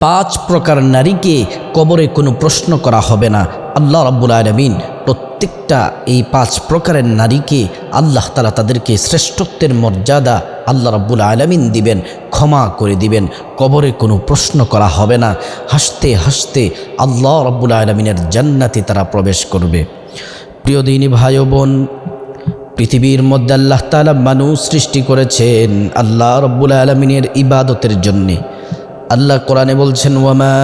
পাঁচ প্রকার নারীকে কবরে কোনো প্রশ্ন করা হবে না। আল্লাহ রাব্বুল আলমিন প্রত্যেকটা এই পাঁচ প্রকারের নারীকে আল্লাহ তালা তাদেরকে শ্রেষ্ঠত্বের মর্যাদা আল্লাহ রাব্বুল আলমিন দিবেন, ক্ষমা করে দিবেন, কবরে কোনো প্রশ্ন করা হবে না। হাসতে হাসতে আল্লাহ রাব্বুল আলমিনের জান্নাতে তারা প্রবেশ করবে। প্রিয় দিনী ভাই বোন, পৃথিবীর মধ্যে আল্লাহ তালা মানুষ সৃষ্টি করেছেন আল্লাহ রব্বুল আলমিনের ইবাদতের জন্যে। আল্লাহ কোরআনে বলছেন, ওয়ামা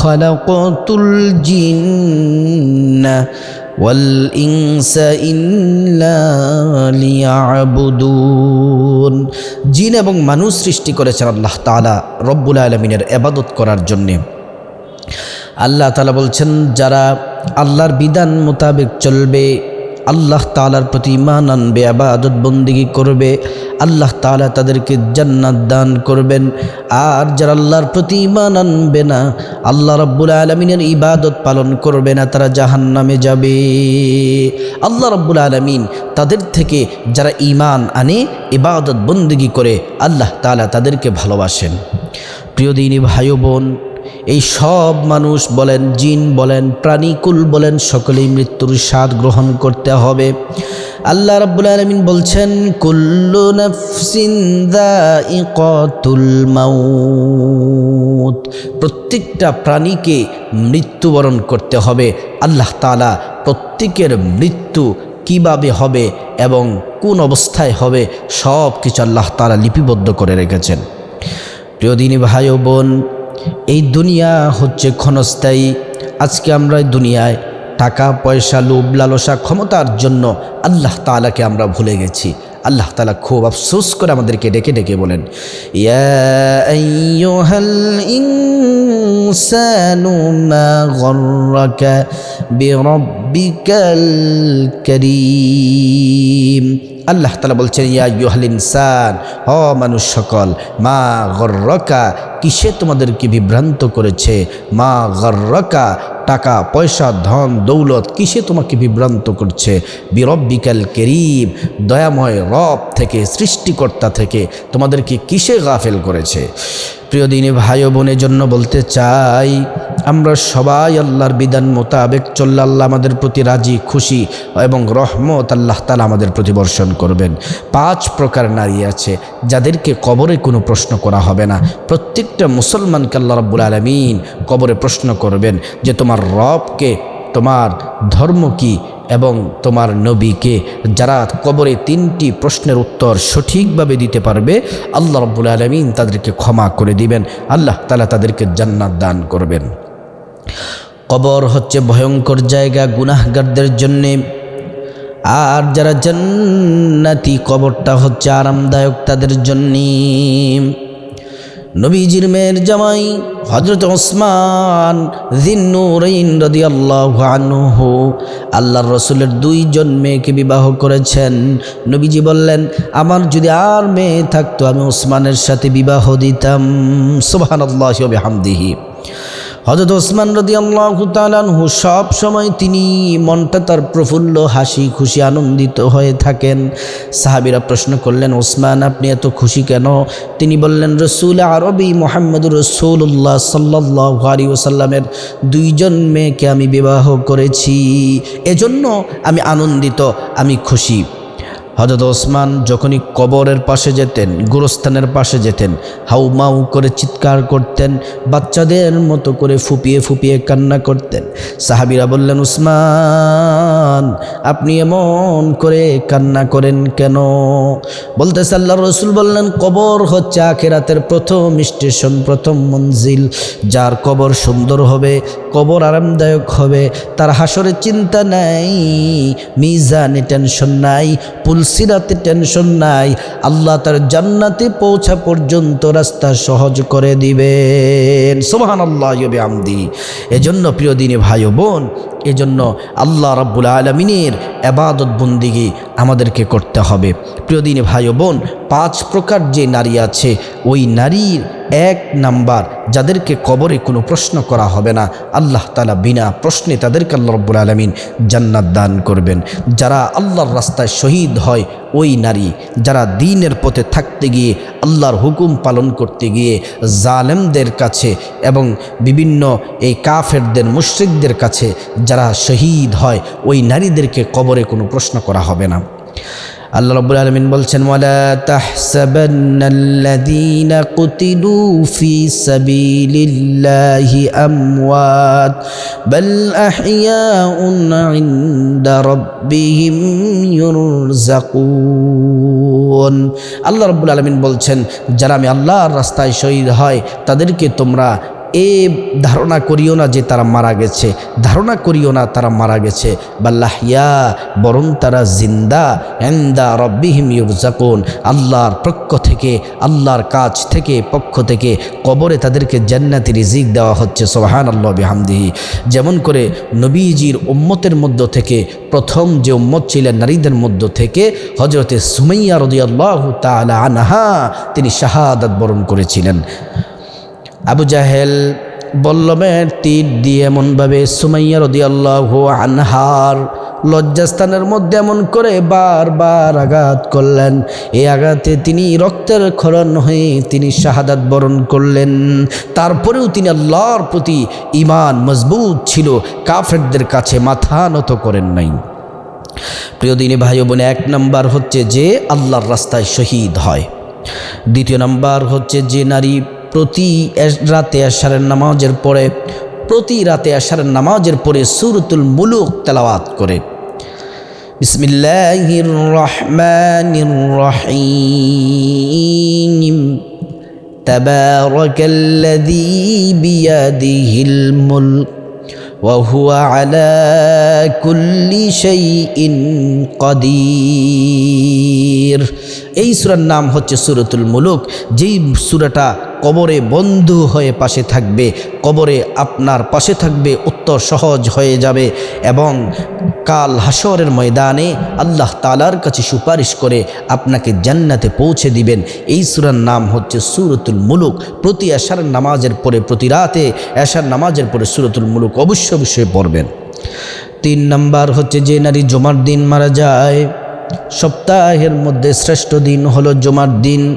খালাকাতুল জিন্না ওয়াল ইনসা ইল্লা লিয়াবুদুন। জিন এবং মানুষ সৃষ্টি করেছেন আল্লাহ তাআলা রব্বুল আলমিনের এবাদত করার জন্যে। আল্লাহ তালা বলছেন, যারা আল্লাহর বিধান মোতাবেক চলবে আল্লাহ তালার প্রতি ইমান আনবে, আবাদত বন্দিগি করবে, আল্লাহ তালা তাদেরকে জান্নাত দান করবেন। আর যারা আল্লাহর প্রতি ইমান আনবে না, আল্লাহ রব্বুল আলমিনের ইবাদত পালন করবে না, তারা জাহান নামে যাবে। আল্লাহ রব্বুল আলমিন তাদের থেকে যারা ইমান আনে, ইবাদত বন্দিগি করে, আল্লাহ তালা তাদেরকে ভালোবাসেন। প্রিয় দিনী ভাই বোন এই সব মানুষ বলেন, জিন বলেন, প্রাণীকুল বলেন, সকলেই মৃত্যুর স্বাদ গ্রহণ করতে হবে। আল্লাহ রাব্বুল আলামিন বলছেন, কুল্লু নাফসিন মাউত। প্রত্যেকটা প্রাণীকে মৃত্যুবরণ করতে হবে। আল্লাহ তাআলা প্রত্যেকের মৃত্যু কীভাবে হবে এবং কোন অবস্থায় হবে সব কিছু আল্লাহ তাআলা লিপিবদ্ধ করে রেখেছেন। প্রিয় দিনী ভাই ও বোন এই দুনিয়া হচ্ছে ক্ষণস্থায়ী। আজকে আমরা এই দুনিয়ায় টাকা, পয়সা, লোভ, লালসা, ক্ষমতার জন্য আল্লাহ তালাকে আমরা ভুলে গেছি। আল্লাহ তালা খুব আফসোস করে আমাদেরকে ডেকে ডেকে বলেন, ইয়া আল্লাহ তালা বলছেন, ইয়া ইউহাল ইনসান হ মানুষ সকল, মা গর্রকা, কিসে তোমাদেরকে বিভ্রান্ত করেছে? মা গর্রকা, টাকা, পয়সা, ধন, দৌলত, কিসে তোমাকে বিভ্রান্ত করছে? বিরব্বিকাল কেরিম, দয়াময় রব থেকে, সৃষ্টিকর্তা থেকে তোমাদেরকে কিসে গাফেল করেছে? প্রিয় দিনী ভাই বোনের জন্য বলতে চাই আমরা সবাই আল্লাহর বিধান মোতাবেক চললে আল্লাহ আমাদের প্রতি রাজি, খুশি এবং রহমত আল্লাহ তালা আমাদের প্রতি বর্ষণ করবেন। পাঁচ প্রকার নারী আছে যাদেরকে কবরে কোনো প্রশ্ন করা হবে না। প্রত্যেকটা মুসলমানকে আল্লাহ রব্বুল আলমিন কবরে প্রশ্ন করবেন যে তোমার রবকে, তোমার ধর্ম কি এবং তোমার নবীকে যারা কবরে তিনটি প্রশ্নের উত্তর সঠিকভাবে দিতে পারবে, আল্লাহ রব্বুল আলমিন তাদেরকে ক্ষমা করে দিবেন। আল্লাহ তালা তাদেরকে জান্নাত দান করবেন। কবর হচ্ছে ভয়ঙ্কর জায়গা, গুনাহগারদের জন্যে। আর যারা জান্নাতি, কবরটা হচ্ছে আরামদায়ক তাদের জন্যে। নবীজির মেয়ের জামাই হজরত ওসমান জিন্নুরাইন রদি আল্লাহ আনহু, আল্লাহর রসুলের দুইজন মেয়েকে বিবাহ করেছেন। নবীজি বললেন, আমার যদি আর মেয়ে থাকতো, আমি ওসমানের সাথে বিবাহ দিতাম। সুবাহান আল্লাহ হামদিহি হজরত ওসমান রদি আল্লাহ তালানহু সব সময় তিনি মনটা তার প্রফুল্ল হাসি, খুশি, আনন্দিত হয়ে থাকেন। সাহাবিরা প্রশ্ন করলেন, ওসমান, আপনি এত খুশি কেন? তিনি বললেন, রসুল আরবি মোহাম্মদ রসুল্লাহ সাল্লাহ আলী ওসাল্লামের দুইজন মেয়েকে আমি বিবাহ করেছি। এজন্য আমি আনন্দিত, আমি খুশি। হজরত ওসমান যখনই কবরের পাশে যেতেন, গুরস্থানের পাশে যেতেন হাউ মাউ করে চিৎকার করতেন, বাচ্চাদের মতো করে ফুপিয়ে ফুপিয়ে কান্না করতেন। সাহাবিরা বললেন উসমান আপনি এমন করে কান্না করেন কেন? বলতে আল্লাহ রসুল বললেন, কবর হচ্ছে আখেরাতের প্রথম স্টেশন, প্রথম মঞ্জিল। যার কবর সুন্দর হবে, কবর আরামদায়ক হবে, তার হাসরে চিন্তা নাই, মিজানে টেনশন নাই পুলসিরাতে টেনশন নাই, আল্লাহ তার জান্নাতে পৌঁছা পর্যন্ত রাস্তা সহজ করে দিবেন। সোহান আল্লাহ আমদি এজন্য প্রিয় দিনে ভাই বোন এজন্য আল্লাহ রাব্বুল আলমিনের এবাদত বন্দিগি আমাদেরকে করতে হবে। প্রিয় দিনে ভাই বোন, পাঁচ প্রকার যে নারী আছে, ওই নারীর এক নাম্বার যাদেরকে কবরে কোনো প্রশ্ন করা হবে না, আল্লাহ তালা বিনা প্রশ্নে তাদেরকে আল্লাহ রব্বুল আলমিন জান্নাত দান করবেন। যারা আল্লাহর রাস্তায় শহীদ হয়, ওই নারী যারা দিনের পথে থাকতে গিয়ে আল্লাহর হুকুম পালন করতে গিয়ে জালেমদের কাছে এবং বিভিন্ন এই কাফেরদের, মুশ্রিকদের কাছে যারা শহীদ হয়, ওই নারীদেরকে কবরে কোনো প্রশ্ন করা হবে না। আল্লাহ রব্বুল আলমিন বলছেন আল্লাহ রব্বুল আলমিন বলছেন, যারা আমি আল্লাহর রাস্তায় শহীদ হয়, তাদেরকে তোমরা এ ধারণা করিও না যে তারা মারা গেছে। ধারণা করিও না তারা মারা গেছে। বাল্লাহিয়া বরং তারা জিন্দা এন্দা রব্বিহিম ইউরজাকুন। আল্লাহর পক্ষ থেকে, আল্লাহর কাজ থেকে, পক্ষ থেকে কবরে তাদেরকে জান্নাতি রিজিক দেওয়া হচ্ছে সোহান আল্লাহ বিহামদিহি। যেমন করে নবীজির উম্মতের মধ্য থেকে, প্রথম যে উম্মত ছিলেন নারীদের মধ্য থেকে হজরতে সুমাইয়া রদিয়াল্লাহ তালা আনহা, তিনি শাহাদাত বরণ করেছিলেন। আবু জাহেল বল্লমের তীর দিয়ে এমনভাবে সুমাইয়া রদি আল্লাহ আনহার লজ্জাস্থানের মধ্যে এমন করে বারবার আঘাত করলেন। এই আঘাতে তিনি রক্তের খরণ হয়ে তিনি শাহাদাত বরণ করলেন। তারপরেও তিনি আল্লাহর প্রতি ইমান মজবুত ছিল, কাফেরদের কাছে মাথা নত করেন নাই। প্রিয় দিনী ভাই বোনে, এক নম্বর হচ্ছে যে আল্লাহর রাস্তায় শহীদ হয়। দ্বিতীয় নাম্বার হচ্ছে যে নারী প্রতি রাতে আশারের নামাজের পরে প্রতি রাতে আশারের নামাজের পরে সুরতুল মুলুক তেলাওয়াত করে বিসমিল্লাহির রহমানির রহিম تبارك الذي بيده الملك وهو على كل شيء قدير এই সুরার নাম হচ্ছে সুরতুল মুলুক যেই সুরাটা কবরে বন্ধু হয়ে পাশে থাকবে কবরে আপনার পাশে থাকবে উত্তর সহজ হয়ে যাবে এবং কাল হাসরের ময়দানে আল্লাহ তালার কাছে সুপারিশ করে আপনাকে জান্নাতে পৌঁছে দিবেন। এই সুরার নাম হচ্ছে সুরতুল মুলুক। প্রতি আশার নামাজের পরে, প্রতি রাতে আশার নামাজের পরে সুরতুল মুলুক অবশ্য অবশ্যই পড়বেন। তিন নাম্বার হচ্ছে যে নারী জমার দিন মারা যায়। সপ্তাহের মধ্যে শ্রেষ্ঠ দিন হলো জমার দিন।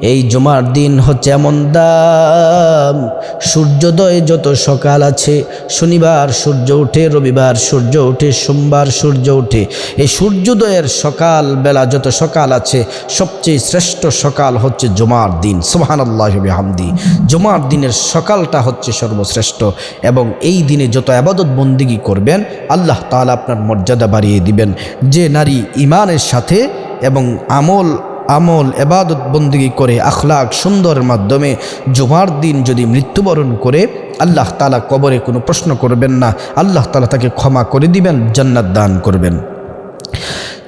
এই জমার দিন হচ্ছে এমন দাম। সূর্যোদয় যত সকাল আছে, শনিবার সূর্য ওঠে, রবিবার সূর্য ওঠে, সোমবার সূর্য ওঠে। এই সূর্যোদয়ের সকাল বেলা যত সকাল আছে, সবচেয়ে শ্রেষ্ঠ সকাল হচ্ছে জমার দিন। সোহান আল্লাহ হামদি জমার দিনের সকালটা হচ্ছে সর্বশ্রেষ্ঠ এবং এই দিনে যত আবাদত বন্দিগি করবেন, আল্লাহ তালা আপনার মর্যাদা বাড়িয়ে দিবেন। যে নারী ইমানের সাথে এবং আমল আমল, এবাদত বন্দী করে, আখলাক সুন্দরের মাধ্যমে জুমার দিন যদি মৃত্যুবরণ করে, আল্লাহ তালা কবরে কোনো প্রশ্ন করবেন না। আল্লাহ তালা তাকে ক্ষমা করে দিবেন, জান্নাত দান করবেন।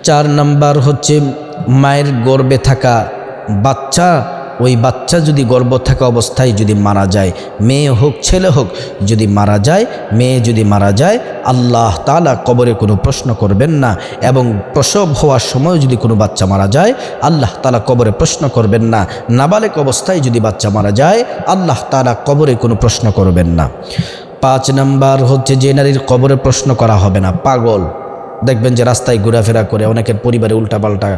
চার নাম্বার হচ্ছে মায়ের গর্বে থাকা বাচ্চা ওই বাচ্চা যদি গর্ব থাকা অবস্থায় যদি মারা যায়, মেয়ে হোক, ছেলে হোক, যদি মারা যায়, মেয়ে যদি মারা যায়, আল্লাহ তালা কবরে কোনো প্রশ্ন করবেন না এবং প্রসব হওয়ার সময় যদি কোনো বাচ্চা মারা যায়, আল্লাহ তালা কবরে প্রশ্ন করবেন না। নাবালেক অবস্থায় যদি বাচ্চা মারা যায়, আল্লাহ তালা কবরে কোনো প্রশ্ন করবেন না। পাঁচ নাম্বার হচ্ছে যে নারীর কবরে প্রশ্ন করা হবে না, পাগল। দেখবেন যে রাস্তায় ঘোরাফেরা করে অনেকের পরিবারে উল্টাপাল্টা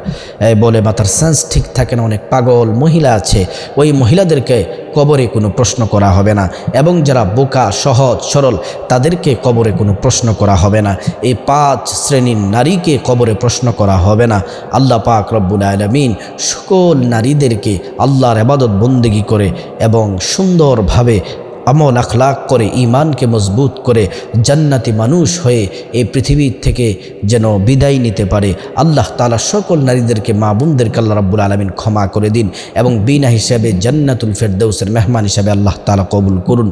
বলে মাথার সেন্স ঠিক থাকে না, অনেক পাগল মহিলা আছে, ওই মহিলাদেরকে কবরে কোনো প্রশ্ন করা হবে না। এবং যারা বোকা, সহজ, সরল, তাদেরকে কবরে কোনো প্রশ্ন করা হবে না। এই পাঁচ শ্রেণির নারীকে কবরে প্রশ্ন করা হবে না। আল্লাহ পাক রব্বুল আলমিন সকল নারীদেরকে আল্লাহর আবাদত বন্দেগি করে এবং সুন্দরভাবে আমল আখলাক করে ইমানকে মজবুত করে জান্নাতি মানুষ হয়ে এই পৃথিবীর থেকে যেন বিদায় নিতে পারে। আল্লাহ তালা সকল নারীদেরকে, মা বোনদেরকে আল্লাহ রাব্বুল আলমিন ক্ষমা করে দিন এবং বিনা হিসাবে জান্নাতুল ফেরদৌসের মেহমান হিসাবে আল্লাহ তালা কবুল করুন।